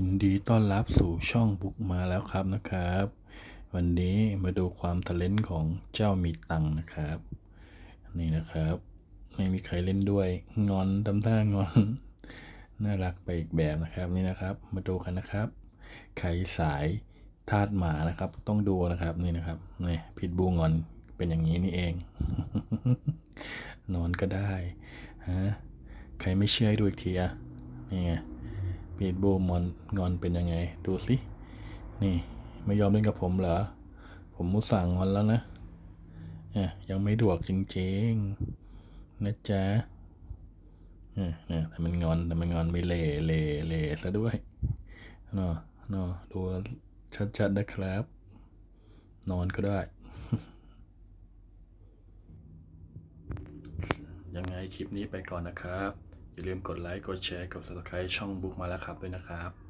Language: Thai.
ยินดีต้อนรับสู่ช่องบุกมาแล้วครับนะครับ วันนี้มาดูความทะเลนของเจ้ามีตังนะครับ นี่นะครับ ไม่มีใครเล่นด้วยงอนทำท่างอน น่ารักไปอีกแบบนะครับนี่นะครับ มาดูกันนะครับใครสายทาสหมานะครับ ต้องดูนะครับนี่นะครับนี่พิทบูงอนเป็นอย่างนี้นี่เอง นอนก็ได้ฮะใครไม่เชื่อให้ดูอีกทีอะนี่ไง พีทบูมอนงอนเป็นยังไง ดูสิ นี่ ไม่ยอมเล่นกับผมเหรอ ผมมุสั่งงอนแล้วนะเนี่ยยังไม่ดวกจริงๆ นะจ๊ะเนี่ยเนี่ยแต่มันงอนแต่มันงอนไม่เล่เล่เล่ซะด้วยเนาะเนาะดูชัดๆนะครับ นอนก็ได้ยังไงคลิปนี้ไปก่อนนะครับ อย่าลืมกดไลค์ กดแชร์ กด subscribe ช่องบุ๊กมาแล้วครับด้วยนะครับ